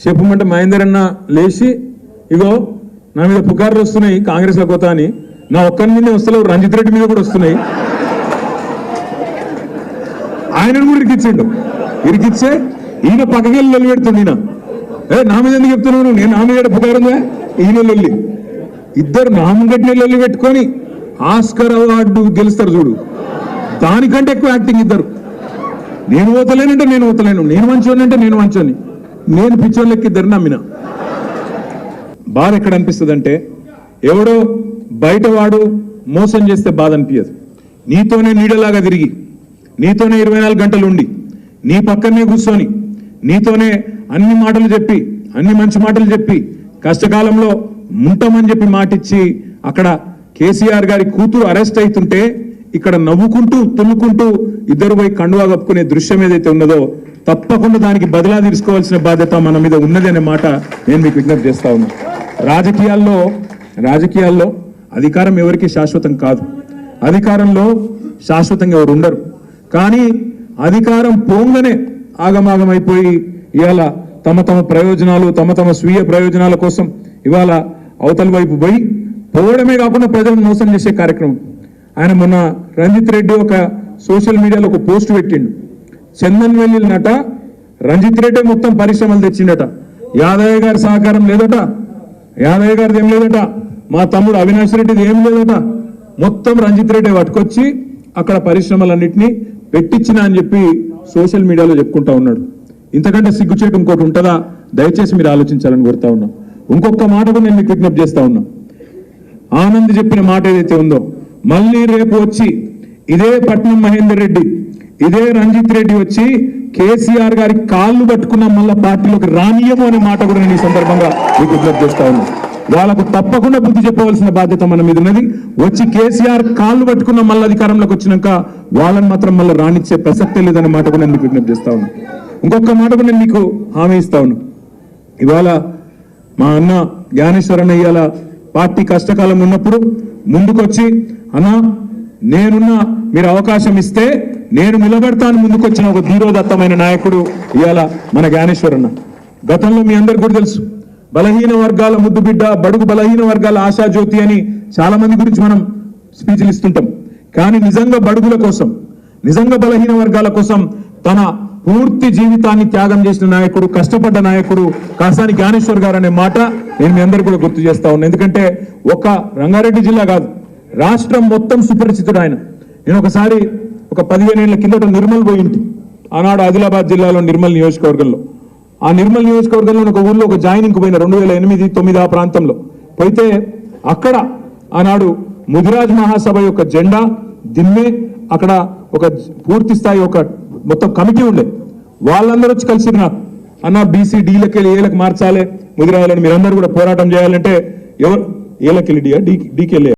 చెప్పమంటే మహేందర్ అన్న లేచి ఇగో నా మీద పుకార్లు వస్తున్నాయి కాంగ్రెస్లో కొత్త అని. నా ఒక్కరి మీదే వస్తలేవు రంజిత్ రెడ్డి మీద కూడా వస్తున్నాయి. ఆయనను కూడా ఇరికిచ్చిండు. ఇరికిచ్చే ఈయన పక్కకెళ్ళి నిలబెడుతుంది ఈయన. ఏ నా మీద ఎందుకు చెప్తున్నావు నేను నా మీద పుకారుందా ఈయన లొల్లి. ఇద్దరు నామగట్టిన లొల్లి పెట్టుకొని ఆస్కర్ అవార్డు గెలుస్తారు చూడు. దానికంటే ఎక్కువ యాక్టింగ్ ఇద్దరు. నేను ఓతలేనంటే నేను ఓతలేను నేను మంచోని అంటే నేను మంచోని నేను పిచ్చోళ్ళకి ఇద్దరు నమ్మిన? బాధ ఎక్కడ అనిపిస్తుంది అంటే ఎవడో బయట వాడు మోసం చేస్తే బాధ అనిపించదు నీతోనే నీడలాగా తిరిగి నీతోనే ఇరవై నాలుగు గంటలు ఉండి నీ పక్కనే కూర్చొని నీతోనే అన్ని మాటలు చెప్పి అన్ని మంచి మాటలు చెప్పి కష్టకాలంలో ముంటమని చెప్పి మాటిచ్చి అక్కడ కేసీఆర్ గారి కూతురు అరెస్ట్ అవుతుంటే ఇక్కడ నవ్వుకుంటూ తుల్లుకుంటూ ఇద్దరు పోయి కండువా కప్పుకునే దృశ్యం ఏదైతే ఉన్నదో తప్పకుండా దానికి బదిలా తీసుకోవాల్సిన బాధ్యత మన మీద ఉన్నది అనే మాట నేను మీకు విజ్ఞప్తి చేస్తా ఉన్నా. రాజకీయాల్లో రాజకీయాల్లో అధికారం ఎవరికి శాశ్వతం కాదు. అధికారంలో శాశ్వతంగా ఎవరు ఉండరు. కానీ అధికారం పోంగనే ఆగమాగమైపోయి ఇవాళ తమ తమ ప్రయోజనాలు తమ తమ స్వీయ ప్రయోజనాల కోసం ఇవాళ అవతల వైపు పోయి పోవడమే కాకుండా ప్రజలను మోసం చేసే కార్యక్రమం. ఆయన మొన్న రంజిత్ రెడ్డి ఒక సోషల్ మీడియాలో ఒక పోస్ట్ పెట్టిండు. చందన్ వెళ్ళినట నట రంజిత్ రెడ్డి మొత్తం పరిశ్రమలు తెచ్చిండట. యాదయ్య గారి సహకారం లేదట. యాదయ్య గారిది ఏం లేదట. మా తమ్ముడు అవినాష్ రెడ్డిది ఏం లేదట. మొత్తం రంజిత్ రెడ్డి పట్టుకొచ్చి అక్కడ పరిశ్రమలన్నింటినీ పెట్టించిన అని చెప్పి సోషల్ మీడియాలో చెప్పుకుంటా ఉన్నాడు. ఇంతకంటే సిగ్గుచేటు ఇంకోటి ఉంటుందా? దయచేసి మీరు ఆలోచించాలని కోరుతా ఉన్నాం. ఇంకొక మాట కూడా నేను మీకు విజ్ఞప్తి చేస్తా ఉన్నా. ఆనంద్ చెప్పిన మాట ఏదైతే ఉందో మళ్ళీ రేపు వచ్చి ఇదే పట్నం మహేందర్ రెడ్డి ఇదే రంజిత్ రెడ్డి వచ్చి కేసీఆర్ గారి కాళ్ళు పట్టుకున్న మళ్ళీ పార్టీలోకి రానియము అనే మాట కూడా నేను ఈ సందర్భంగా మీకు విజ్ఞప్తి చేస్తా ఉన్నాను వాళ్ళకు తప్పకుండా బుద్ధి చెప్పవలసిన బాధ్యత మన మీద ఉన్నది. వచ్చి కేసీఆర్ కాళ్ళు పట్టుకున్న మళ్ళీ అధికారంలోకి వచ్చినాక వాళ్ళని మాత్రం మళ్ళీ రానిచ్చే ప్రసక్తే లేదనే మాట కూడా నేను మీకు విజ్ఞప్తి చేస్తా ఉన్నాను ఇంకొక మాట కూడా నేను మీకు హామీ ఇస్తా ఉన్నాను ఇవాళ మా అన్న జ్ఞానేశ్వరన్ ఇవాళ పార్టీ కష్టకాలం ఉన్నప్పుడు ముందుకొచ్చి అన్న నేనున్న మీరు అవకాశం ఇస్తే నేను నిలబెడతాను ముందుకొచ్చిన ఒక ధీరోదత్తమైన నాయకుడు ఇవాళ మన జ్ఞానేశ్వరన్న. గతంలో మీ అందరికి కూడా తెలుసు బలహీన వర్గాల ముద్దు బిడ్డ బడుగు బలహీన వర్గాల ఆశాజ్యోతి అని చాలా మంది గురించి మనం స్పీచ్లు ఇస్తుంటాం. కానీ నిజంగా బడుగుల కోసం నిజంగా బలహీన వర్గాల కోసం తన పూర్తి జీవితాన్ని త్యాగం చేసిన నాయకుడు కష్టపడ్డ నాయకుడు కాసాని జ్ఞానేశ్వర్ గారు అనే మాట నేను మీ అందరికీ కూడా గుర్తు చేస్తా ఉన్నాను ఎందుకంటే ఒక రంగారెడ్డి జిల్లా కాదు రాష్ట్రం మొత్తం సుపరిచితుడు ఆయన. నేను ఒకసారి ఒక పదిహేను ఏళ్ళ కిందట నిర్మల్ పోయింది ఆనాడు ఆదిలాబాద్ జిల్లాలో నిర్మల్ నియోజకవర్గంలో. ఆ నిర్మల్ నియోజకవర్గంలో ఒక ఊళ్ళో ఒక జాయినింగ్ పోయిన రెండు వేల ఎనిమిది తొమ్మిది ఆ ప్రాంతంలో. పోయితే అక్కడ ఆనాడు ముదిరాజ్ మహాసభ యొక్క జెండా దిమ్మే అక్కడ ఒక పూర్తి స్థాయి ఒక మొత్తం కమిటీ ఉండే. వాళ్ళందరూ వచ్చి కలిసి నాకు అన్న బీసీ డీలకి వెళ్ళి ఏలకు మార్చాలి ముదిరాజులను మీరందరూ కూడా పోరాటం చేయాలంటే ఎవరు? ఏలకెళ్ళి డియా డీ డీకెళ్ళి